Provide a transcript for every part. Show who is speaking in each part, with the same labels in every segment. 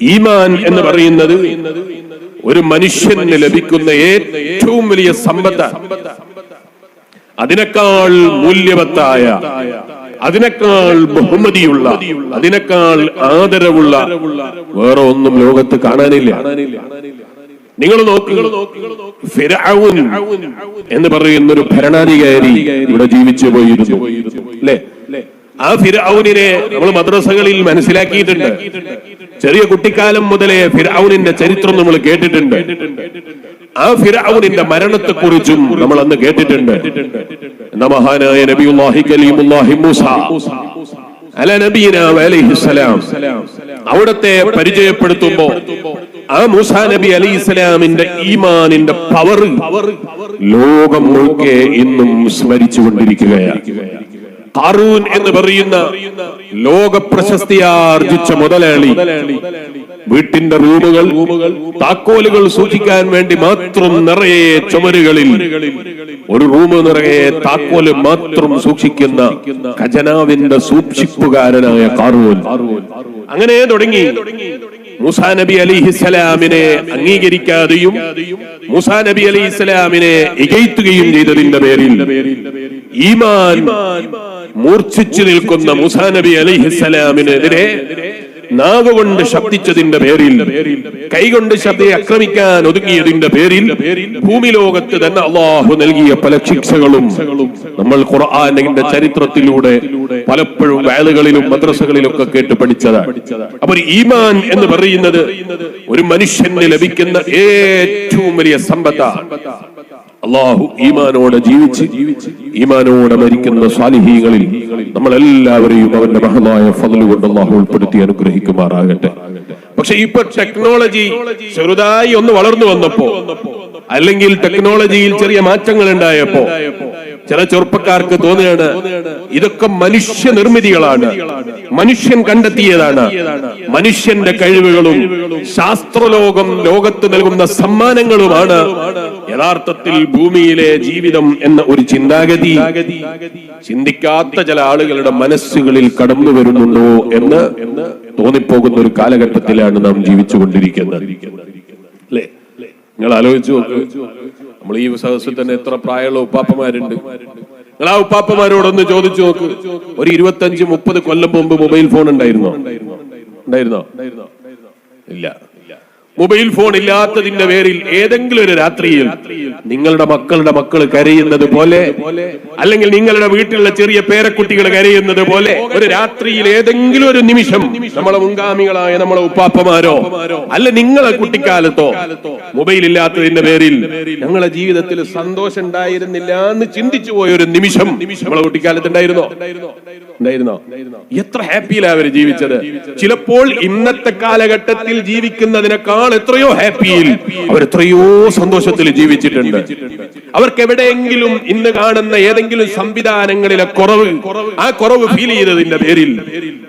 Speaker 1: ഈമാൻ എന്ന് പറയുന്നത് ഒരു മനുഷ്യന് ലഭിക്കുന്ന ഏറ്റവും വലിയ സമ്പത്ത്. അതിനേക്കാൾ മൂല്യവത്തായ അതിനേക്കാൾ ബഹുമതിയുള്ള അതിനേക്കാൾ ആദരവുള്ള വേറെ ഒന്നും ലോകത്ത് കാണാനില്ല. നിങ്ങൾ നോക്കുക എന്ന് പറയുന്ന ഒരു ഭരണാധികാരി ഇവിടെ ജീവിച്ചു പോയിരുന്നു അല്ലേ? ആ ഫിർഔനിനെ നമ്മൾ മദ്രസകളിൽ മനസ്സിലാക്കിയിട്ടുണ്ട്. ചെറിയ കുട്ടിക്കാലം മുതലേ ഫിർഔനിന്റെ ചരിത്രം നമ്മൾ കേട്ടിട്ടുണ്ട്. ആ ഫിർഔനിന്റെ മരണത്തെ കുറിച്ചും നമ്മൾ അന്ന് കേട്ടിട്ടുണ്ട്. മഹാനായ നബിയുല്ലാഹി കലീമുല്ലാഹി മൂസ അവിടത്തെ പരിചയപ്പെടുത്തുമ്പോ ആ മൂസ നബി അലി ഇസ്ലാമിന്റെ ഈമാനിന്റെ പവർ ലോകം മുഴുക്കെ ഇന്നും സ്മരിച്ചുകൊണ്ടിരിക്കുകയാണ്. ഖാറൂൻ എന്ന് പറയുന്ന ലോക പ്രശസ്തിയാർജിച്ച മുതലാളി. വീട്ടിന്റെ റൂമുകൾ താക്കോലുകൾ സൂക്ഷിക്കാൻ വേണ്ടി മാത്രം നിറയെ ചുമരുകളിൽ ഒരു റൂം നിറയെ താക്കോൽ മാത്രം സൂക്ഷിക്കുന്ന ഖജനാവിന്റെ സൂക്ഷിപ്പുകാരനായ കാറൂൻ അങ്ങനെ തുടങ്ങി. മൂസാ നബി അലിഹിസ്സലാമിനെ അംഗീകരിക്കാതെയും മൂസാ നബി അലിഹിസ്സലാമിനെ ഇകയ്ത്തുകയും ചെയ്തതിന്റെ പേരിൽ ഈമാൻ മൂർച്ഛിച്ചു നിൽക്കുന്ന മുസാനബി നബി നാഗുകൊണ്ട് ശബ്ദിച്ചതിന്റെ പേരിൽ കൈകൊണ്ട് ശബ്ദയെ ആക്രമിക്കാൻ ഒതുങ്ങിയതിന്റെ പേരിൽ ഭൂമിലോകത്ത് തന്നെ അള്ളാഹു നൽകിയ പല ശിക്ഷകളും നമ്മൾ ഖുർആാനിന്റെ ചരിത്രത്തിലൂടെ പലപ്പോഴും വേളുകളിലും മദ്രസകളിലും ഒക്കെ കേട്ട് പഠിച്ചതാണ്. അപ്പൊ ഈമാൻ എന്ന് പറയുന്നത് ഒരു മനുഷ്യന് ലഭിക്കുന്ന ഏറ്റവും വലിയ സമ്പത്താണ്. അള്ളാഹു ഈമാനോടെ ജീവിച്ച് ഈമാനോടെ മരിക്കുന്ന സാലിഹീങ്ങളിൽ നമ്മൾ എല്ലാവരെയും അവന്റെ മഹമായ ഫലു കൊണ്ട് അള്ളാഹു ഉൾപ്പെടുത്തി അനുഗ്രഹിക്കുമാറാകട്ടെ. പക്ഷെ ഇപ്പൊ ടെക്നോളജി ചെറുതായി ഒന്ന് വളർന്നു വന്നപ്പോ അല്ലെങ്കിൽ ടെക്നോളജിയിൽ ചെറിയ മാറ്റങ്ങൾ ഉണ്ടായപ്പോ ചില ചെറുപ്പക്കാർക്ക് തോന്നുകയാണ് ഇതൊക്കെ മനുഷ്യ നിർമ്മിതികളാണ് മനുഷ്യൻ കണ്ടെത്തിയതാണ്. മനുഷ്യന്റെ കഴിവുകളും ശാസ്ത്രലോകം ലോകത്ത് നൽകുന്ന സമ്മാനങ്ങളുമാണ് യഥാർത്ഥത്തിൽ ഭൂമിയിലെ ജീവിതം എന്ന ഒരു ചിന്താഗതി. ചിന്തിക്കാത്ത ചില ആളുകളുടെ മനസ്സുകളിൽ കടന്നു വരുന്നുണ്ടോ എന്ന് തോന്നിപ്പോകുന്ന ഒരു കാലഘട്ടത്തിലാണ് നാം ജീവിച്ചുകൊണ്ടിരിക്കുന്നത്. അല്ലേ? നിങ്ങൾ ആലോചിച്ചു നമ്മൾ ഈ സദസ്സിൽ തന്നെ എത്ര പ്രായമുള്ള ഉപ്പാപ്പമാരുണ്ട്. നിങ്ങൾ ആ ഉപ്പാപ്പമാരോടൊന്ന് ചോദിച്ചു നോക്ക്. ഒരു ഇരുപത്തഞ്ച് മുപ്പത് കൊല്ലം മുമ്പ് മൊബൈൽ ഫോൺ ഉണ്ടായിരുന്നോ? ഉണ്ടായിരുന്നോ? ഇല്ല. മൊബൈൽ ഫോൺ ഇല്ലാത്തതിന്റെ പേരിൽ ഏതെങ്കിലും ഒരു രാത്രിയിൽ നിങ്ങളുടെ മക്കളുടെ മക്കൾ കരയുന്നത് പോലെ അല്ലെങ്കിൽ നിങ്ങളുടെ വീട്ടിലുള്ള ചെറിയ പേരക്കുട്ടികൾ കരയുന്നത് പോലെ ഒരു രാത്രിയിൽ ഏതെങ്കിലും ഒരു നിമിഷം നമ്മളെ മുൻഗാമികളായ നമ്മളെ ഉപ്പാപ്പമാരോ അല്ല നിങ്ങളെ കുട്ടിക്കാലത്തോ മൊബൈൽ ഇല്ലാത്തതിന്റെ പേരിൽ ഞങ്ങളെ ജീവിതത്തിൽ സന്തോഷം ഉണ്ടായിരുന്നില്ല എന്ന് ചിന്തിച്ചു പോയ ഒരു നിമിഷം നമ്മളെ കുട്ടിക്കാലത്ത് ഉണ്ടായിരുന്നോ? ഉണ്ടായിരുന്നോ എത്ര ഹാപ്പിയിലാണ് അവർ ജീവിച്ചത്. ചിലപ്പോൾ ഇന്നത്തെ കാലഘട്ടത്തിൽ ജീവിക്കുന്നതിനേക്കാൾ എത്രയോ ഹാപ്പിയിൽ അവർ എത്രയോ സന്തോഷത്തിൽ ജീവിച്ചിട്ടുണ്ട്. അവർക്ക് എവിടെയെങ്കിലും ഇന്ന് കാണുന്ന ഏതെങ്കിലും സംവിധാനങ്ങളിലെ കുറവ് ആ കുറവ് ഫീൽ ചെയ്തതിന്റെ പേരിൽ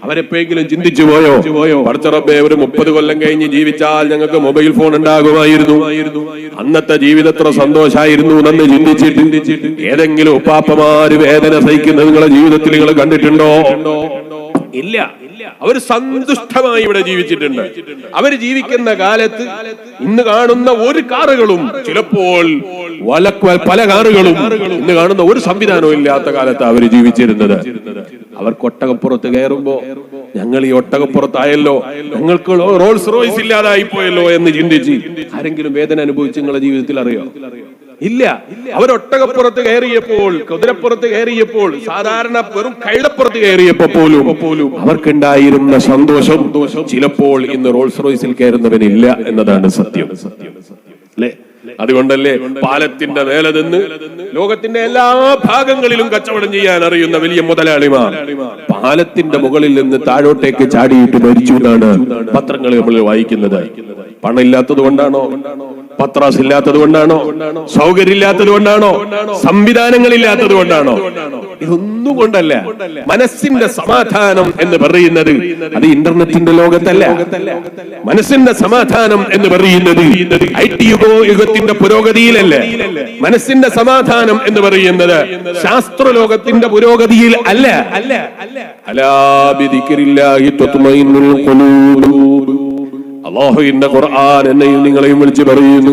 Speaker 1: അവരെപ്പോഴെങ്കിലും ചിന്തിച്ചു പോയോ? പടച്ചറബെ ഒരു മുപ്പത് കൊല്ലം കഴിഞ്ഞ് ജീവിച്ചാൽ ഞങ്ങൾക്ക് മൊബൈൽ ഫോൺ ഉണ്ടാകുമായിരുന്നു. അന്നത്തെ ജീവിതത്ര എത്ര സന്തോഷായിരുന്നു എന്ന് ചിന്തിച്ചിട്ട് ഏതെങ്കിലും ഉപ്പാപ്പമാര് വേദന സഹിക്കുന്നത് നിങ്ങളെ ജീവിതത്തിൽ നിങ്ങൾ കണ്ടിട്ടുണ്ടോ? ഇല്ല. അവർ സന്തുഷ്ടമായി ഇവിടെ ജീവിച്ചിട്ടുണ്ട്. അവർ ജീവിക്കുന്ന കാലത്ത് ഇന്ന് കാണുന്ന ഒരു കാറുകളും ചിലപ്പോൾ പല കാറുകളും ഇന്ന് കാണുന്ന ഒരു സംവിധാനവും ഇല്ലാത്ത കാലത്ത് അവർ ജീവിച്ചിരുന്നത്. അവർക്ക് ഒട്ടകപ്പുറത്ത് കയറുമ്പോ ഞങ്ങൾ ഈ ഒട്ടകപ്പുറത്തായല്ലോ ഞങ്ങൾക്ക് റോൾസ് റോയ്സ് ഇല്ലാതായി പോയല്ലോ എന്ന് ചിന്തിച്ച് ആരെങ്കിലും വേദന അനുഭവിച്ച് നിങ്ങളുടെ ജീവിതത്തിൽ അറിയോ? ഇല്ല. അവരൊട്ടകപ്പുറത്ത് കയറിയപ്പോൾ കുതിരപ്പുറത്ത് കയറിയപ്പോൾ സാധാരണ വെറും കൈടപ്പുറത്ത് കയറിയപ്പോ പോലും പോലും അവർക്കുണ്ടായിരുന്ന സന്തോഷം ചിലപ്പോൾ ഇന്ന് റോൾസ് റോയ്സിൽ കയറുന്നവനില്ല എന്നതാണ് സത്യം. അല്ലേ? അതുകൊണ്ടല്ലേ പാലത്തിന്റെ മേലെ നിന്ന് ലോകത്തിന്റെ എല്ലാ ഭാഗങ്ങളിലും കച്ചവടം ചെയ്യാൻ അറിയുന്ന വലിയ മുതലാളിമാർ പാലത്തിന്റെ മുകളിൽ നിന്ന് താഴോട്ടേക്ക് ചാടിയിട്ട് മരിച്ചു എന്നാണ് പത്രങ്ങൾ നമ്മൾ വായിക്കുന്നത്. പണം ഇല്ലാത്തത് കൊണ്ടാണോ? പത്രാസ് ഇല്ലാത്തത് കൊണ്ടാണോ സൗകര്യം ഇല്ലാത്തത് കൊണ്ടാണോ സംവിധാനങ്ങൾ ഇല്ലാത്തത് കൊണ്ടാണോ ഇതൊന്നും കൊണ്ടല്ല മനസ്സിന്റെ സമാധാനം എന്ന് പറയുന്നത് അത് ഇന്റർനെറ്റിന്റെ ലോകത്തല്ല. മനസ്സിന്റെ സമാധാനം എന്ന് പറയുന്നത് ഐ ടി യുഗോ യുഗത്തിന്റെ പുരോഗതിയിലല്ല. മനസ്സിന്റെ സമാധാനം എന്ന് പറയുന്നത് ശാസ്ത്ര ലോകത്തിന്റെ പുരോഗതിയിൽ അല്ല. അല്ല അല്ല അലാ ബിദിക്രില്ലാഹി തത്മഇന്നുൽ ഖുലൂബ്. അള്ളാഹുവിന്റെ ഖുർആൻ എന്നെയും നിങ്ങളെയും വിളിച്ചു പറയുന്നു.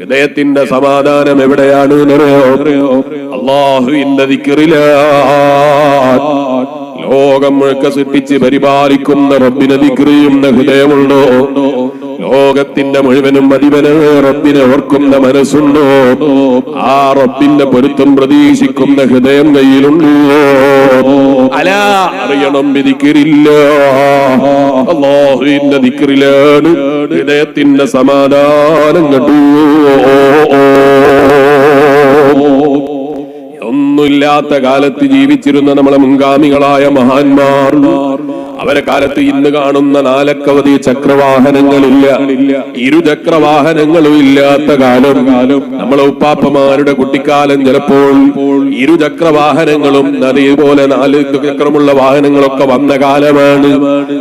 Speaker 1: ഹൃദയത്തിന്റെ സമാധാനം എവിടെയാണ് എന്നറിയോ? അള്ളാഹുവിന്റെ ദിക്റിലാ. ലോകം മുഴുക്ക സൃഷ്ടിച്ച് പരിപാലിക്കുന്ന റബ്ബിനെ ദിക്കറിയുന്ന ഹൃദയമുണ്ടോ? ലോകത്തിന്റെ മുഴുവനും അധിപനെ റബ്ബിനെ ഓർക്കുന്ന മനസ്സുണ്ടോ? ആ റബ്ബിന്റെ പൊരുത്തം പ്രതീക്ഷിക്കുന്ന ഹൃദയം കയ്യിലുണ്ടോ? അല. അറിയണം വിധിക്കരില്ല. അള്ളാഹുവിന്റെ ഹൃദയത്തിന്റെ സമാധാനം കണ്ടു. ഒന്നുമില്ലാത്ത കാലത്ത് ജീവിച്ചിരുന്ന നമ്മളെ മുൻഗാമികളായ മഹാന്മാർ അവരെ കാലത്ത് ഇന്ന് കാണുന്ന നാലക്കവധി ചക്രവാഹനങ്ങളില്ല. ഇരുചക്രവാഹനങ്ങളും ഇല്ലാത്ത കാലം. നമ്മളെ ഉപ്പാപ്പമാരുടെ കുട്ടിക്കാലം ചിലപ്പോൾ ഇരുചക്രവാഹനങ്ങളും അതേപോലെ നാല് ചക്രമുള്ള വാഹനങ്ങളൊക്കെ വന്ന കാലമാണ്.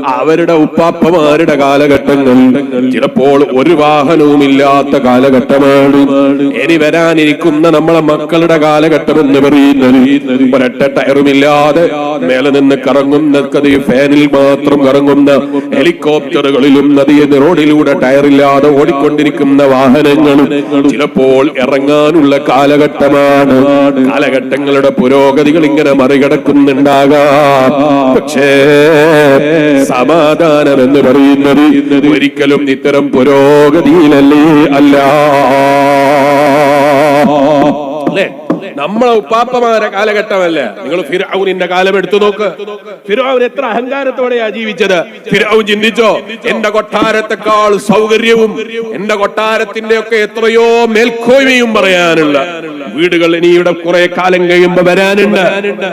Speaker 1: അവരുടെ ഉപ്പാപ്പമാരുടെ കാലഘട്ടങ്ങൾ ചിലപ്പോൾ ഒരു വാഹനവും ഇല്ലാത്ത കാലഘട്ടമാണ്. ഇനി വരാനിരിക്കുന്ന നമ്മളെ മക്കളുടെ കാലഘട്ടം എന്ന് പറയുന്നത് ഒരൊറ്റ ടയറുമില്ലാതെ മേലെ നിന്ന് കറങ്ങുന്ന ഫാനിൽ മാത്രം കറങ്ങുന്ന ഹെലികോപ്റ്ററുകളിലും നദിയെ റോഡിലൂടെ ടയറില്ലാതെ ഓടിക്കൊണ്ടിരിക്കുന്ന വാഹനങ്ങളും ചിലപ്പോൾ ഇറങ്ങാനുള്ള കാലഘട്ടമാണ്. കാലഘട്ടങ്ങളുടെ പുരോഗതികൾ ഇങ്ങനെ മറികടക്കുന്നുണ്ടാകാം. പക്ഷേ സമാധാനം എന്ന് പറയുന്നത് ഒരിക്കലും ഇത്തരം പുരോഗതിയിലല്ലേ അല്ല. അല്ലേ? നമ്മളെ ഉപ്പാപ്പമാരെ കാലഘട്ടമല്ല? നിങ്ങൾ ഫിറൌനിന്റെ കാലം എടുത്തു നോക്ക്. ഫിറൌൻ എത്ര അഹങ്കാരത്തോടെയാ ജീവിച്ചത്? ഫിറൌൻ ചിന്തിച്ചോ? എന്റെ കൊട്ടാരത്തെക്കാൾ സൗകര്യവും എന്റെ കൊട്ടാരത്തിന്റെ ഒക്കെ എത്രയോ മേൽക്കോയ്മയും പറയാനുള്ള വീടുകൾ ഇനിയുടെ കുറെ കാലം കഴിയുമ്പോ വരാനുണ്ട്.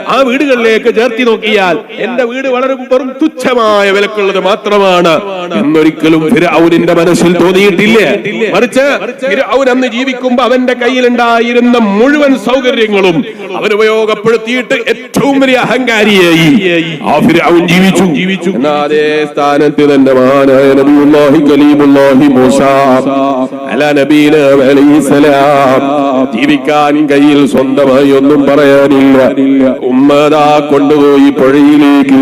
Speaker 1: ആ വീടുകളിലേക്ക് ചേർത്തി നോക്കിയാൽ എന്റെ വീട് വളരെ വെറും തുച്ഛമായ വിലക്കുള്ളത് മാത്രമാണ്. എന്നൊരിക്കലും ഫിറൌനിന്റെ മനസ്സിൽ തോന്നിയിട്ടില്ലേ? മറിച്ച് ഫിറൌൻ അന്ന് ജീവിക്കുമ്പോ അവന്റെ കയ്യിലുണ്ടായിരുന്ന മുഴുവൻ സൗകര്യങ്ങളും അവരുപയോഗപ്പെടുത്തിയിട്ട് ഏറ്റവും വലിയ അഹങ്കാരിയായി. ജീവിച്ചു. ജീവിച്ചു അതേ സ്ഥാനത്ത് തന്നെ മഹാനായ നബിയുല്ലാഹി കലീമുല്ലാഹി മൂസ അല നബീന അലൈഹിസ്സലാം ജീവിക്കാൻ കയ്യിൽ സ്വന്തമായി ഒന്നും പറയാനില്ല. ഉമ്മതാ കൊണ്ടുപോയി പുഴയിലേക്ക്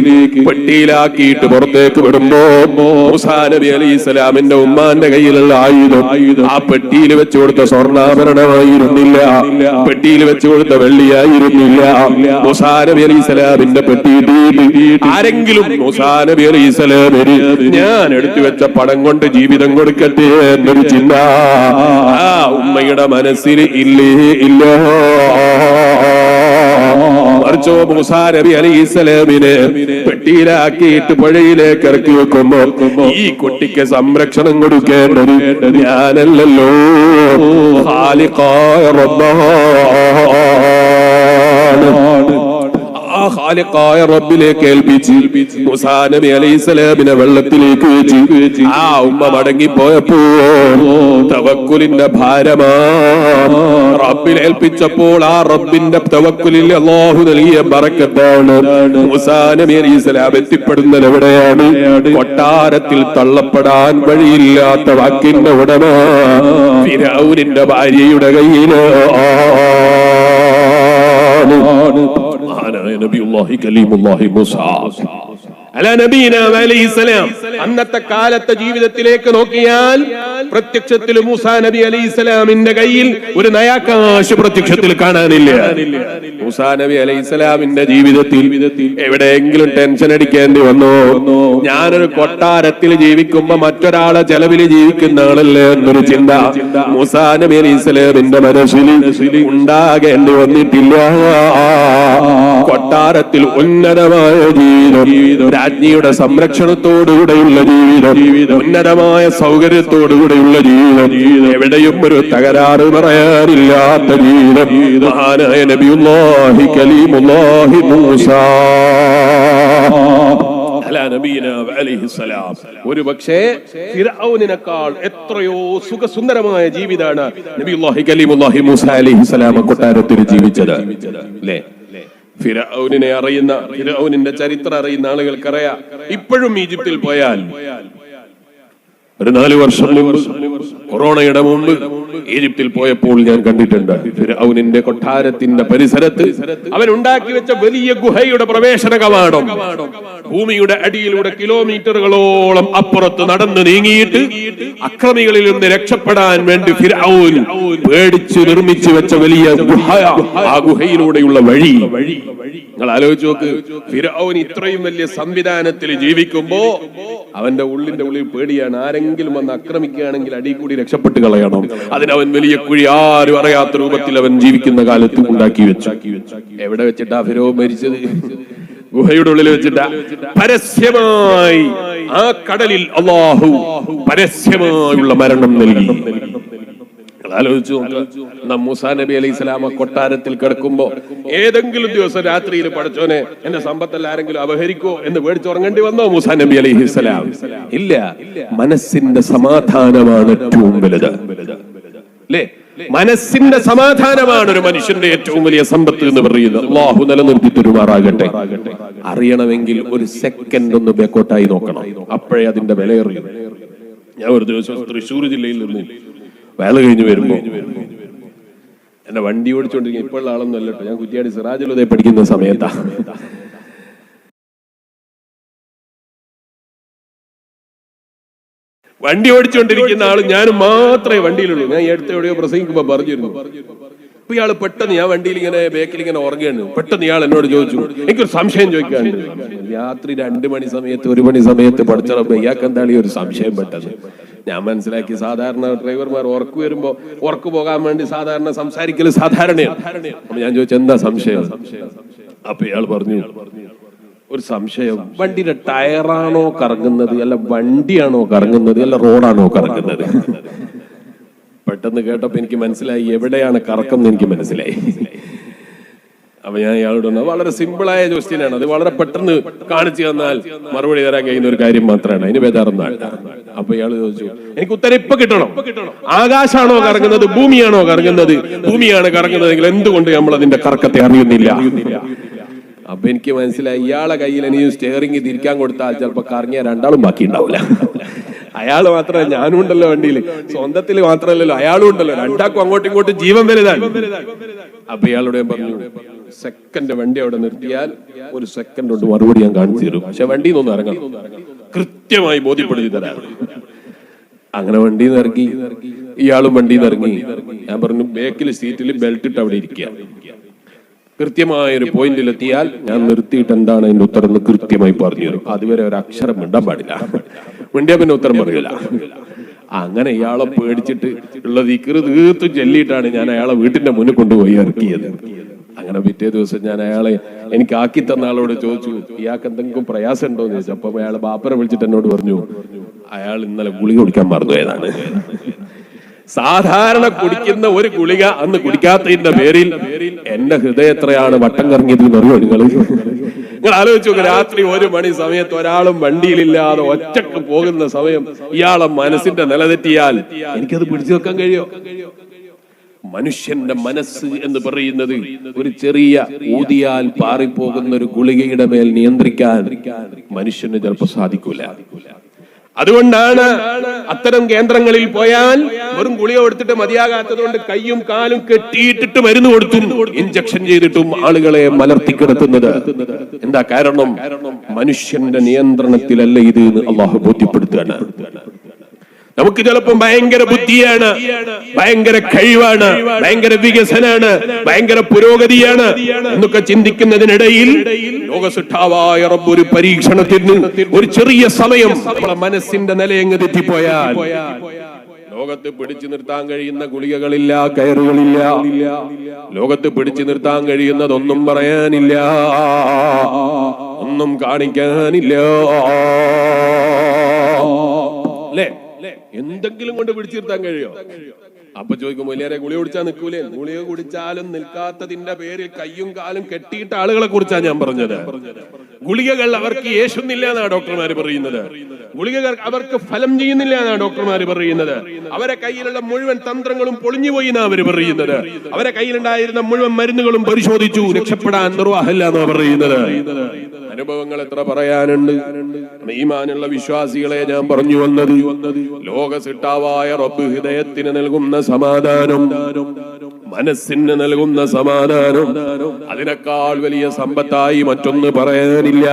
Speaker 1: പെട്ടിയിലാക്കിയിട്ട് പുറത്തേക്ക് വിടുമ്പോ മൂസാ നബി അലൈഹി ഇസ്ലാമിന്റെ ഉമ്മാന്റെ കയ്യിലുള്ള ആയുധം ആ പെട്ടിയിൽ വെച്ചു കൊടുത്ത സ്വർണാഭരണമായിരുന്നില്ല. പെട്ടിയിൽ വെച്ചു കൊടുത്ത വെള്ളിയായിരുന്നില്ല. നബി അലൈഹി ഇസ്ലാമിന്റെ പെട്ടി ആരെങ്കിലും നബി അലൈഹി ഇസ്ലാമിന് ഞാൻ എടുത്തു വെച്ച പടം കൊണ്ട് ജീവിതം കൊടുക്കട്ടെ എന്നൊരു ചിന്ത ആ ഉമ്മയുടെ മനസ്സിൽ ഇല്ലേ. പെട്ടിയിലാക്കിയിട്ട് പുഴയിലേക്ക് ഇറക്കി വെക്കുമ്പോ ഈ കുട്ടിക്ക് സംരക്ഷണം കൊടുക്കേണ്ടത് ഞാനല്ലല്ലോ. ഖാലിഖായ റബ്ബിലേക്ക് ഏൽപ്പിച്ച് മൂസാ നബി വെള്ളത്തിലേക്ക് വെച്ച് ആ ഉമ്മ മടങ്ങി പോയപ്പോ തവക്കുലിന്റെ ഭാരമാ റബ്ബിൽ ഏൽപ്പിച്ചപ്പോൾ ആ റബ്ബിന്റെ തവക്കുലിൽ അള്ളാഹു നൽകിയ ബറക്കത്താണ്. മൂസാ നബി അലൈഹിസ്സലാം എത്തിപ്പെടുന്നത് എവിടെയാണ്? കൊട്ടാരത്തിൽ തള്ളപ്പെടാൻ വഴിയില്ലാത്ത വാക്കിന്റെ ഉടമ ഫിരൗനിന്റെ ഭാര്യയുടെ കയ്യിലോ മഹാനായ നബിയുല്ലാഹി കലീമുല്ലാഹി മൂസ അല നബീന അലൈഹിസ്സലാം അന്നത്തെ കാലത്തെ ജീവിതത്തിലേക്ക് നോക്കിയാൽ പ്രത്യക്ഷത്തിൽ മൂസാ നബി അലൈഹിസ്സലാമിന്റെ കയ്യിൽ ഒരു നയാകാശ് പ്രത്യക്ഷത്തിൽ കാണാനില്ല. മൂസാ നബി അലൈഹിസ്സലാമിന്റെ ജീവിതത്തിൽ എവിടെയെങ്കിലും ടെൻഷൻ അടിക്കേണ്ടി വന്നോ. ഞാനൊരു കൊട്ടാരത്തിൽ ജീവിക്കുമ്പോ മറ്റൊരാളെ ചെലവിൽ ജീവിക്കുന്ന ആളല്ലേ എന്നൊരു ചിന്ത മൂസാ നബി അലൈഹിസ്സലാമിന്റെ മനസ്സിൽ ഉണ്ടാകേണ്ടി വന്നിട്ടില്ല. കൊട്ടാരത്തിൽ ഉന്നതമായ ജീവിതം. രാജ്ഞിയുടെ സംരക്ഷണത്തോടുകൂടെയുള്ള ജീവിതം ഉന്നതമായ സൗകര്യത്തോടുകൂടെയുള്ള ജീവിതം എവിടെയും ഒരു തകരാറ് പറയാനില്ലാത്ത ജീവിതം. മഹാനായ നബിയുല്ലാഹി കലീമുല്ലാഹി മൂസ. ഒരു പക്ഷേ ഫിർഔനിനേക്കാൾ എത്രയോ സുഖസുന്ദരമായ ജീവിതമാണ് നബി കലീമുല്ലാഹി മൂസ അലൈഹിസ്സലാം കൊട്ടാരത്തിൽ ജീവിച്ചത്. അല്ലേ? ഫിറൌനിനെ അറിയുന്ന ഫിറൌനിന്റെ ചരിത്രം അറിയുന്ന ആളുകൾക്കറിയാം. ഇപ്പോഴും ഈജിപ്തിൽ പോയാൽ ഒരു നാല് വർഷം കൊറോണയുടെ മുമ്പ് ഈജിപ്തിൽ പോയപ്പോൾ ഞാൻ കണ്ടിട്ടുണ്ട്. ഫിറൌനിന്റെ കൊട്ടാരത്തിന്റെ പരിസരത്ത് അവൻ ഉണ്ടാക്കി വെച്ച വലിയ ഗുഹയുടെ പ്രവേശന കവാടം. ഭൂമിയുടെ അടിയിലൂടെ കിലോമീറ്ററുകളോളം അപ്പുറത്ത് നടന്ന് നീങ്ങിയിട്ട് അക്രമികളിൽ നിന്ന് രക്ഷപ്പെടാൻ വേണ്ടി ഫിറൌൻ പേടിച്ച് നിർമ്മിച്ചു വെച്ച വലിയ ഗുഹ. ആ ഗുഹയിലൂടെയുള്ള വഴി. നിങ്ങൾ ആലോചിച്ച് നോക്ക് ഫിറൌൻ ഇത്രയും വലിയ സംവിധാനത്തിൽ ജീവിക്കുമ്പോ അവന്റെ ഉള്ളിന്റെ ഉള്ളിൽ പേടിയാണ്. ആരെങ്കിലും വന്ന് ആക്രമിക്കുകയാണെങ്കിൽ അടി കൂടി രക്ഷപ്പെട്ട് കളയണം. അതിനവൻ വലിയ കുഴി ആരും അറിയാത്ത രൂപത്തിൽ അവൻ ജീവിക്കുന്ന കാലത്ത് ഉണ്ടാക്കി വെച്ചു. എവിടെ വെച്ചിട്ടാ ഫിരോ മരിച്ചത്? ഗുഹയുടെ ഉള്ളിൽ വെച്ചിട്ടാ. പരസ്യമായി ആ കടലിൽ അള്ളാഹു പരസ്യമായുള്ള മരണം നൽകി. ആലോചിച്ചു. നാം മൂസാ നബി അലൈഹി സ്വലാമ കൊട്ടാരത്തിൽ കിടക്കുമ്പോ ഏതെങ്കിലും ദിവസം രാത്രിയിൽ പഠിച്ചോനെ എന്റെ സമ്പത്തല്ല ആരെങ്കിലും അപഹരിക്കോ എന്ന് പേടിച്ചുറങ്ങേണ്ടി വന്നോ മൂസാ നബി അലൈഹി സ്വലാം? ഇല്ല. മനസ്സിന്റെ സമാധാനമാണ് ഏറ്റവും വലുത്. അല്ലേ മനസ്സിന്റെ സമാധാനമാണ് ഒരു മനുഷ്യന്റെ ഏറ്റവും വലിയ സമ്പത്ത് എന്ന് പറയുന്നത്. അള്ളാഹു നിലനിർത്തി തരുമാറാകട്ടെ. അറിയണമെങ്കിൽ ഒരു സെക്കൻഡ് ഒന്ന് ബേക്കോട്ടായി നോക്കണം. അപ്പോഴേ അതിന്റെ വില അറിയൂ. ഞാൻ ഒരു ദിവസം തൃശ്ശൂർ ജില്ലയിൽ നിന്ന് വേല കഴിഞ്ഞ് വരുമ്പോ എന്നെ വണ്ടി ഓടിച്ചോണ്ടിരിക്കും ഇപ്പോഴുള്ള ആളൊന്നും അല്ലട്ടോ ഞാൻ കുറ്റിയാടി സിറാജുലതയെ പഠിക്കുന്ന സമയത്താ. വണ്ടി ഓടിച്ചുകൊണ്ടിരിക്കുന്ന ആൾ ഞാനും മാത്രമേ വണ്ടിയിലുള്ളൂ. ഞാൻ എടുത്ത് എവിടെയോ പ്രസംഗിക്കുമ്പോ പറഞ്ഞിരുന്നു. അപ്പൊ ഇയാൾ പെട്ടെന്ന് ഞാൻ വണ്ടിയിൽ ഇങ്ങനെ ബേക്കിൽ ഇങ്ങനെ ഉറങ്ങുകയാണ് പെട്ടെന്ന് ഇയാൾ എന്നോട് ചോദിച്ചു എനിക്കൊരു സംശയം ചോദിക്കാനുണ്ട്. രാത്രി രണ്ടു മണി സമയത്ത് ഒരു മണി സമയത്ത് പഠിച്ചപ്പോ ഇയാൾക്ക് എന്താണ് ഈ ഒരു സംശയം പെട്ടെന്ന് ഞാൻ മനസ്സിലാക്കി സാധാരണ ഡ്രൈവർമാർ ഉറക്കു വരുമ്പോ ഉറക്കു പോകാൻ വേണ്ടി സാധാരണ സംസാരിക്കൽ സാധാരണയാണ്. അപ്പൊ ഞാൻ ചോദിച്ചു എന്താ സംശയം? അപ്പൊ ഇയാൾ പറഞ്ഞു ഒരു സംശയം. വണ്ടിയുടെ ടയറാണോ കറങ്ങുന്നത്? അല്ല വണ്ടിയാണോ കറങ്ങുന്നത്? അല്ല റോഡാണോ കറങ്ങുന്നത്? പെട്ടെന്ന് കേട്ടപ്പോ എനിക്ക് മനസ്സിലായി. എവിടെയാണ് കറക്കം എന്ന് എനിക്ക് മനസ്സിലായി. അപ്പൊ ഞാൻ ഇയാളോട് വളരെ സിമ്പിളായ ക്വസ്റ്റ്യനാണ്. അത് വളരെ പെട്ടെന്ന് കാണിച്ചു തന്നാൽ മറുപടി തരാൻ കഴിയുന്ന ഒരു കാര്യം മാത്രമാണ്. അതിന് ബേജാറൊന്നാണ് അപ്പൊ ഇയാൾ ചോദിച്ചു എനിക്ക് ഉത്തരം ഇപ്പൊ കിട്ടണം. ആകാശാണോ കറങ്ങുന്നത്? ഭൂമിയാണോ കറങ്ങുന്നത്? ഭൂമിയാണ് കറങ്ങുന്നതെങ്കിൽ എന്തുകൊണ്ട് നമ്മൾ അതിന്റെ കറക്കത്തെ അറിയുന്നില്ല? അപ്പൊ എനിക്ക് മനസ്സിലായി ഇയാളെ കയ്യിൽ ഇനിയും സ്റ്റിയറിംഗ് തിരിക്കാൻ കൊടുത്താൽ ചിലപ്പോൾ കറങ്ങിയ രണ്ടാളും ബാക്കി ഉണ്ടാവില്ല അയാൾ മാത്രമല്ല ഞാനും ഉണ്ടല്ലോ വണ്ടിയിൽ സ്വന്തത്തിൽ മാത്രമല്ലല്ലോ അയാളും ഉണ്ടല്ലോ. രണ്ടാക്കും അങ്ങോട്ടും ഇങ്ങോട്ടും ജീവൻ വലുതാണ്. അപ്പൊ ഇയാളോട് പറഞ്ഞു സെക്കൻഡ് വണ്ടി അവിടെ നിർത്തിയാൽ ഒരു സെക്കൻഡ് കൊണ്ട് മറുപടി ഞാൻ കാണിച്ചു തരും. പക്ഷെ വണ്ടി നിന്ന് ഇറങ്ങണം. കൃത്യമായി ബോധ്യപ്പെടുത്തി തരാം. അങ്ങനെ വണ്ടി ഇറങ്ങി ഇയാളും വണ്ടി ഇറങ്ങി. ഞാൻ പറഞ്ഞു ബേക്കിൽ സീറ്റിൽ ബെൽറ്റ് ഇട്ട് അവിടെ ഇരിക്കുക. കൃത്യമായ ഒരു പോയിന്റിൽ എത്തിയാൽ ഞാൻ നിർത്തിയിട്ട് എന്താണ് അതിന്റെ ഉത്തരം എന്ന് കൃത്യമായി പറഞ്ഞു തരും. അതുവരെ ഒരു അക്ഷരം മിണ്ടാൻ പാടില്ല. മിണ്ടിയാ പിന്നെ ഉത്തരം പറയൂല. അങ്ങനെ ഇയാളെ പേടിച്ചിട്ട് ഉള്ള ദിക്കറ് തീർത്തും ചെല്ലിയിട്ടാണ് ഞാൻ അയാളെ വീട്ടിന്റെ മുന്നിൽ കൊണ്ടുപോയി ഇറക്കിയത്. അങ്ങനെ പിറ്റേ ദിവസം ഞാൻ അയാളെ എനിക്ക് ആക്കി തന്ന ആളോട് ചോദിച്ചു ഇയാൾക്ക് എന്തെങ്കിലും പ്രയാസം ഉണ്ടോ എന്ന് ചോദിച്ചു. അപ്പൊ അയാളെ ബാപ്പനെ വിളിച്ചിട്ട് എന്നോട് പറഞ്ഞു അയാൾ ഇന്നലെ ഗുളിക കുടിക്കാൻ മറന്നുപോയതാണ്. സാധാരണ കുടിക്കുന്ന ഒരു ഗുളിക അന്ന് കുടിക്കാത്തതിന്റെ പേരിൽ എന്റെ ഹൃദയം എത്രയാണ് വട്ടം കറങ്ങിയത് എന്നറിയോ നിങ്ങൾ നിങ്ങൾ ആലോചിച്ചു രാത്രി ഒരു മണി സമയത്ത് ഒരാളും വണ്ടിയിലില്ലാതെ ഒറ്റയ്ക്ക് പോകുന്ന സമയം ഇയാളെ മനസ്സിന്റെ നിലതെറ്റിയാൽ എനിക്കത് പിടിച്ചു വെക്കാൻ കഴിയോ? മനുഷ്യന്റെ മനസ്സ് എന്ന് പറയുന്നത് ഒരു ചെറിയ ഊതിയാൽ പാറിപ്പോകുന്ന ഒരു ഗുളികയുടെ മേൽ നിയന്ത്രിക്കാൻ മനുഷ്യന് ചിലപ്പോൾ സാധിക്കൂല. അതുകൊണ്ടാണ് അത്തരം കേന്ദ്രങ്ങളിൽ പോയാൽ വെറും ഗുളിക കൊടുത്തിട്ട് മതിയാകാത്തത് കൊണ്ട് കയ്യും കാലും കെട്ടിയിട്ടിട്ട് മരുന്ന് കൊടുത്തും ഇഞ്ചക്ഷൻ ചെയ്തിട്ടും ആളുകളെ മലർത്തി കിടത്തുന്നത് എന്താ കാരണം? മനുഷ്യന്റെ നിയന്ത്രണത്തിലല്ല ഇത് അള്ളാഹു ബോധ്യപ്പെടുത്തുകയാണ്. നമുക്ക് ചിലപ്പം ഭയങ്കര ബുദ്ധിയാണ് ഭയങ്കര കഴിവാണ് ഭയങ്കര വികസനാണ് ഭയങ്കര പുരോഗതിയാണ് എന്നൊക്കെ ചിന്തിക്കുന്നതിനിടയിൽ ലോകസുഷ്ടാവായ റബ്ബ് ഒരു പരീക്ഷണത്തിന് ഒരു ചെറിയ സമയം നമ്മളെ മനസ്സിന്റെ നിലയങ്ങ് തെറ്റിപ്പോയാൽ ലോകത്ത് പിടിച്ചു നിർത്താൻ കഴിയുന്ന ഗുളികകളില്ല കയറുകളില്ല. ലോകത്ത് പിടിച്ചു നിർത്താൻ കഴിയുന്നതൊന്നും പറയാനില്ല ഒന്നും കാണിക്കാനില്ല. അല്ലേ? എന്തെങ്കിലും കൊണ്ട് പിടിച്ചു നിർത്താൻ കഴിയോ? അപ്പൊ ചോദിക്കും വലിയ ഗുളി കുടിച്ചാൽ നിൽക്കൂലേ? ഗുളിക കുടിച്ചാലും നിൽക്കാത്തതിന്റെ പേരിൽ കയ്യും കാലും കെട്ടിയിട്ട ആളുകളെ കുറിച്ചാണ് ഞാൻ പറഞ്ഞത്. ഗുളികകൾ അവർക്ക് യേശുന്നില്ല എന്നാണ് ഡോക്ടർമാർ പറയുന്നത്. ഗുളികകൾ അവർക്ക് ഫലം ചെയ്യുന്നില്ല എന്നാണ് ഡോക്ടർമാർ പറയുന്നത്. അവരെ കയ്യിലുള്ള മുഴുവൻ തന്ത്രങ്ങളും പൊളിഞ്ഞുപോയി എന്നാണ് അവർ പറയുന്നത്. അവരെ കയ്യിലുണ്ടായിരുന്ന മുഴുവൻ മരുന്നുകളും പരിശോധിച്ചു. രക്ഷപ്പെടാൻ നിർവാഹമില്ല എന്നാണ് പറയുന്നത്. അനുഭവങ്ങൾ എത്ര പറയാനുണ്ട്? ഈമാനുള്ള വിശ്വാസികളെ ഞാൻ പറഞ്ഞു വന്നത്. ലോക സിട്ടാവായ റബ്ബ് ഹൃദയത്തിന് നൽകുന്ന സമാധാനം. മനസ്സിന് നൽകുന്ന സമാധാനം. അതിനേക്കാൾ വലിയ സമ്പത്തായി മറ്റൊന്ന് പറയാനില്ല.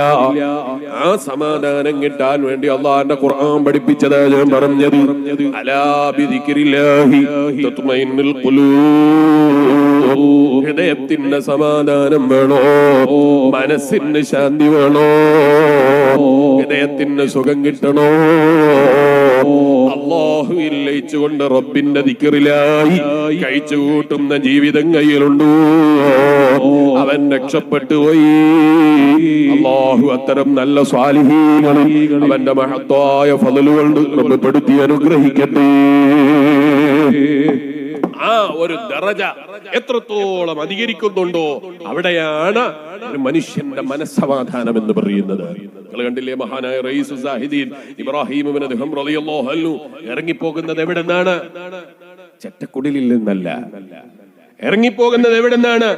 Speaker 1: ആ സമാധാനം കിട്ടാൻ വേണ്ടി അള്ളാന്റെ ഖുർആൻ പഠിപ്പിച്ചത് ഞാൻ പറഞ്ഞത്. അലാ ബിദിക്രില്ലാഹി തത്മഇന്നുൽ ഖുലൂബ്. ഹൃദയത്തിന് സമാധാനം വേണോ? മനസ്സിന് ശാന്തി വേണോ? ഹൃദയത്തിന് സുഖം കിട്ടണോ? അള്ളാഹുവിൽ ലയിച്ചുകൊണ്ട് റബ്ബിന്റെ ദിക്കറിലായി കഴിച്ചു കൂട്ടുന്ന ജീവിതം കയ്യിലുണ്ടോ? അവൻ രക്ഷപ്പെട്ടു പോയി. അള്ളാഹു അത്തരം നല്ല സ്വാലിഹീകളിൽ അവന്റെ മഹത്തായ ഫലലുകൾ റബ്ബപ്പെടുത്തി അനുഗ്രഹിക്കട്ടെ. ആ ഒരു ദറജ എത്രത്തോളം അധികരിക്കുന്നുണ്ടോ അവിടെയാണ് ഒരു മനുഷ്യന്റെ മനസ്സമാധാനം എന്ന് പറയുന്നത്. നിങ്ങൾ കണ്ടില്ലേ മഹാനായ റയീസു സാഹിദീൻ ഇബ്രാഹിം ഇറങ്ങിപ്പോകുന്നത് എവിടെ നിന്നാണ് ചെറ്റക്കുടിലിൽ നിന്നല്ല ഇറങ്ങിപ്പോകുന്നത് എവിടെ നിന്നാണ്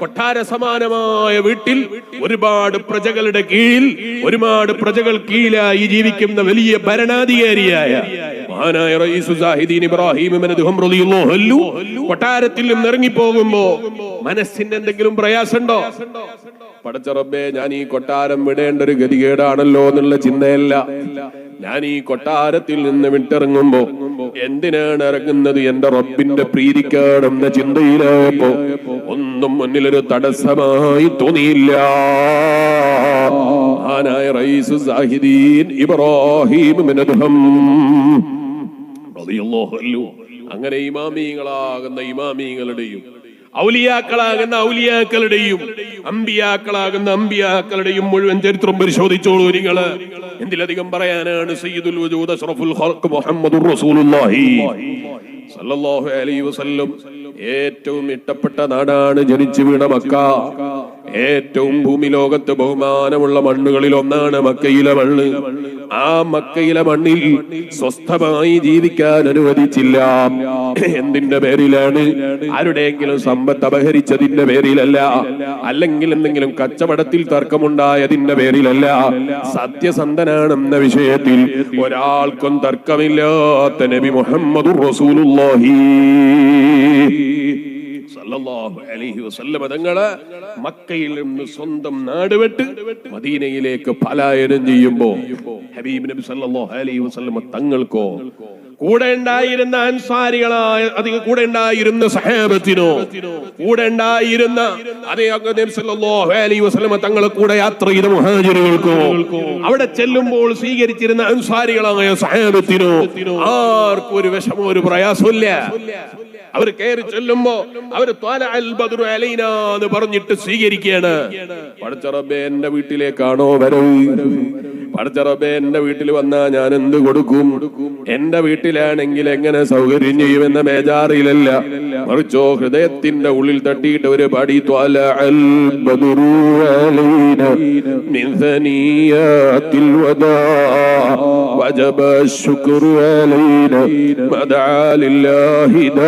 Speaker 1: കൊട്ടാര സമാനമായ വീട്ടിൽ ഒരുപാട് പ്രജകളുടെ കീഴിൽ ഒരുപാട് പ്രജകൾ കീഴിലായി ജീവിക്കുന്ന വലിയ ഭരണാധികാരിയായ മഹാനായ റയീസു സാഹിദീൻ ഇബ്രാഹിം കൊട്ടാരത്തിൽ നിന്ന് ഇറങ്ങിപ്പോകുമ്പോ മനസ്സിന് എന്തെങ്കിലും പ്രയാസമുണ്ടോ പടച്ചറബേ ഞാൻ ഈ കൊട്ടാരം വിടേണ്ട ഒരു ഗതികേടാണല്ലോ എന്നുള്ള ചിന്തയല്ല ഞാൻ ഈ കൊട്ടാരത്തിൽ നിന്ന് വിട്ടിറങ്ങുമ്പോ എന്തിനാണ് ഇറങ്ങുന്നത് എന്റെ റബ്ബിന്റെ പ്രീതിക്കാണെന്ന ചിന്തയിലായപ്പോ ഒന്നും മുന്നിലൊരു തടസ്സമായി തോന്നിയില്ല ആനായ റൈസു സാഹിദീൻ ഇബ്രാഹിം അൻഹു. അങ്ങനെ ഇമാമീങ്ങളാകുന്ന ഇമാമീങ്ങളുടെയും ഔലിയാക്കളാകുന്ന ഔലിയാക്കളുടെയും അമ്പിയാക്കളാകുന്ന അമ്പിയാക്കളുടെയും മുഴുവൻ ചരിത്രം പരിശോധിച്ചോളൂ നിങ്ങൾ. എന്തിലധികം പറയാനാണ് സയ്യിദുൽ വജൂദ് അഷ്റഫുൽ ഖൽഖ് മുഹമ്മദുർ റസൂലുള്ളാഹി. സല്ലല്ലാഹു അലൈഹി വസല്ലം ഏറ്റവും ഇഷ്ടപ്പെട്ട നാടാണ് ജനിച്ചു വീണ മക്ക. ഏറ്റവും ഭൂമി ലോകത്ത് ബഹുമാനമുള്ള മണ്ണുകളിൽ ഒന്നാണ് മക്കയിലെ മണ്ണ്. ആ മക്കയിലെ മണ്ണിൽ സ്വസ്ഥമായി ജീവിക്കാൻ അനുവദിച്ചില്ല. എന്തിന്റെ പേരിലാണ്? ആരുടെയെങ്കിലും സമ്പത്ത് അപഹരിച്ചതിന്റെ പേരിലല്ല. അല്ലെങ്കിൽ എന്തെങ്കിലും കച്ചവടത്തിൽ തർക്കമുണ്ടായതിന്റെ പേരിലല്ല. സത്യസന്ധനാണെന്ന വിഷയത്തിൽ ഒരാൾക്കും തർക്കമില്ലാത്ത നബി മുഹമ്മദ് റസൂലുള്ളാഹി. സല്ലല്ലാഹു അലൈഹി വസല്ലമ തങ്ങൾ മക്കയിൽ നിന്ന് സ്വന്തം നാട് വിട്ട് മദീനയിലേക്ക് പലായനം ചെയ്യുമ്പോ ഹബീബ് നബി സല്ലല്ലാഹു അലൈഹി വസല്ലമ തങ്ങൾക്കോ കൂടെ ഉണ്ടായിരുന്ന അൻസാരികളായ അധികം കൂടെ ഉണ്ടായിരുന്ന സഹാബത്തിനോ കൂടെ ഉണ്ടായിരുന്ന അതേ അലൈഹി വസല്ലമ തങ്ങളെ കൂടെ യാത്ര ചെയ്ത മുഹാജിറുകൾക്കോ അവിടെ ചെല്ലുമ്പോൾ സ്വീകരിച്ചിരുന്ന അൻസാരികളായ സഹേബത്തിനോ ആർക്കും ഒരു വിഷമോ ഒരു പ്രയാസമില്ല അവർ കയറി ചെല്ലുമ്പോ അവര് ത്വാല അൽ ബദ്റു അലൈനാ എന്ന് പറഞ്ഞിട്ട് സ്വീകരിക്കുകയാണ് പടച്ചറബേ എന്റെ വീട്ടിലേക്കാണോ വരവ് പടച്ചറബേ എന്റെ വീട്ടിൽ വന്നാ ഞാൻ എന്ത് കൊടുക്കും എന്റെ വീട്ടിലാണെങ്കിൽ എങ്ങനെ സൗകര്യം ചെയ്യുമെന്ന ബേജാറിലല്ല മറിച്ചോ ഹൃദയത്തിന്റെ ഉള്ളിൽ തട്ടിയിട്ട് ഒരു പടി ത്വാല അൽ ബദ്റു അലൈനാ മിൻ ثنيات الوداع وجب الشكر علينا ودعا لله ഹബീബ്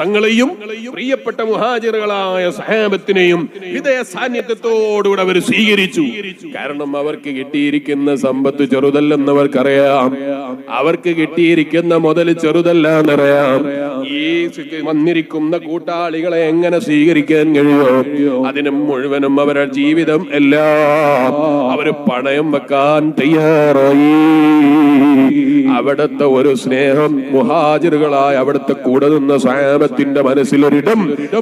Speaker 1: തങ്ങളെയും പ്രിയപ്പെട്ട മുഹാജിറുകളായ സഹാബത്തിനെയും ഹൃദയ സാന്നിധ്യത്തോടുകൂടെ അവർ സ്വീകരിച്ചു. കാരണം അവർക്ക് കിട്ടിയിരിക്കുന്ന സമ്പത്ത് ചെറുതല്ലെന്നവർക്കറിയാം. അവർക്ക് കിട്ടിയിരിക്കുന്ന മുതൽ ചെറുതല്ലാന്നറിയാം. ഈ വന്നിരിക്കുന്ന കൂട്ടാളികളെ എങ്ങനെ സ്വീകരിക്കാൻ കഴിയുമോ? അതിനും മുഴുവനും അവരുടെ ജീവിതം എല്ലാം അവർ പണയം വെക്കാൻ തയ്യാറായി. അവിടുത്തെ ഒരു സ്നേഹം മുഹാജിറുകളായ അവിടുത്തെ കൂടെ നിന്ന സാമത്തിന്റെ മനസ്സിലൊരിടം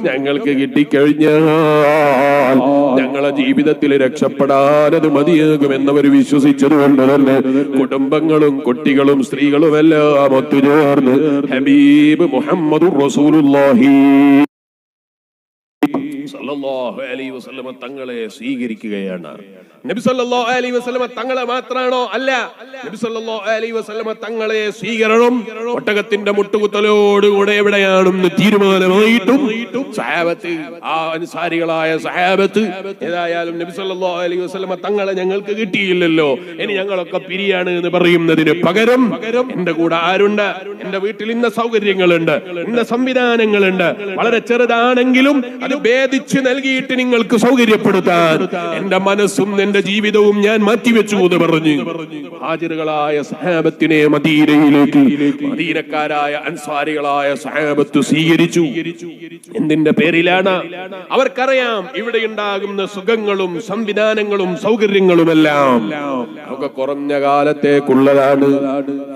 Speaker 1: ഞങ്ങൾക്ക് കിട്ടിക്കഴിഞ്ഞാൽ ഞങ്ങളെ ജീവിതത്തിൽ രക്ഷപ്പെടാനത് മതിയാകും മതിയാകുമെന്നവർ വിശ്വസിച്ചതുകൊണ്ട് തന്നെ കുടുംബങ്ങളും കുട്ടികളും സ്ത്രീകളും എല്ലാം ഒത്തുചേർന്ന് ഹബീബ് മുഹമ്മദ് റസൂലുള്ളാഹി സല്ലല്ലാഹു അലൈഹി വസല്ലമ തങ്ങളെ സ്വീകരിക്കുകയാണ്. നബി സല്ലല്ലാഹു അലൈഹി വസല്ലമ തങ്ങളെ മാത്രാണോ? അല്ല. നബി സല്ലല്ലാഹു അലൈഹി വസല്ലമ തങ്ങളെ സ്വീകരണം ഒട്ടകത്തിന്റെ മുട്ടുകുത്തലോടുകൂടെ എവിടെയാണെന്ന് തീരുമാനമായിട്ടും സഹാബത്ത് ആ അനുസാരികളായ സഹാബത്ത് ഏതായാലും നബി സല്ലല്ലാഹു അലൈഹി വസല്ലമ തങ്ങളെ ഞങ്ങൾക്ക് കിട്ടിയില്ലല്ലോ. ഇനി ഞങ്ങളൊക്കെ പിരിയാണ് എന്ന് പറയുന്നതിന് പകരം എന്റെ കൂടെ ആരുണ്ട്? എന്റെ വീട്ടിൽ ഇന്ന സൗകര്യങ്ങളുണ്ട് ഇന്ന സംവിധാനങ്ങളുണ്ട്. വളരെ ചെറുതാണെങ്കിലും അത് ഭേദിച്ച് നൽകിയിട്ട് നിങ്ങൾക്ക് സൗകര്യപ്പെടുത്താൻ. എന്റെ മനസ്സും ജീവിതവും ഞാൻ മാറ്റിവെച്ചു എന്ന് പറഞ്ഞു. ഹാജിറുകളായ സഹാബത്തിനെ മദീനയിലേക്ക് മദീനക്കാരായ അൻസാരികളായ സഹാബത്ത് സ്വീകരിച്ചു. എന്തിന്റെ പേരിലാണ്? അവർക്കറിയാം ഇവിടെ ഉണ്ടാകുന്ന സുഖങ്ങളും സംവിധാനങ്ങളും സൗകര്യങ്ങളും എല്ലാം ഒക്കെ കുറഞ്ഞ കാലത്തേക്കുള്ളതാണ്.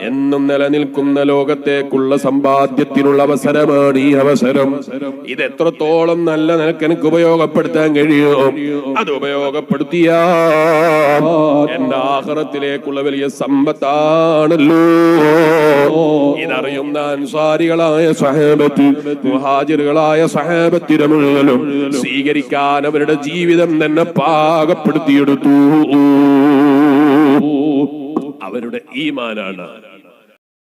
Speaker 1: എന്നും നിലനിൽക്കുന്ന ലോകത്തേക്കുള്ള സമ്പാദ്യത്തിനുള്ള അവസരമാണ് ഈ അവസരം. ഇത് എത്രത്തോളം നല്ല നിനക്ക് എനിക്ക് ഉപയോഗപ്പെടുത്താൻ കഴിയും അത് ഉപയോഗപ്പെടുത്തിയ എന്റെ ആഹ്റത്തിലേക്കുള്ള വലിയ സമ്പത്താണല്ലോ. ഇതറിയുന്ന അൻസാരികളായ സഹേബത്തി മുഹാജിറുകളായ സഹാബത്തിനെ മുഴുവനും സ്വീകരിക്കാൻ അവരുടെ ജീവിതം തന്നെ പാകപ്പെടുത്തിയെടുത്തു. അവരുടെ ഈമാനാണ്.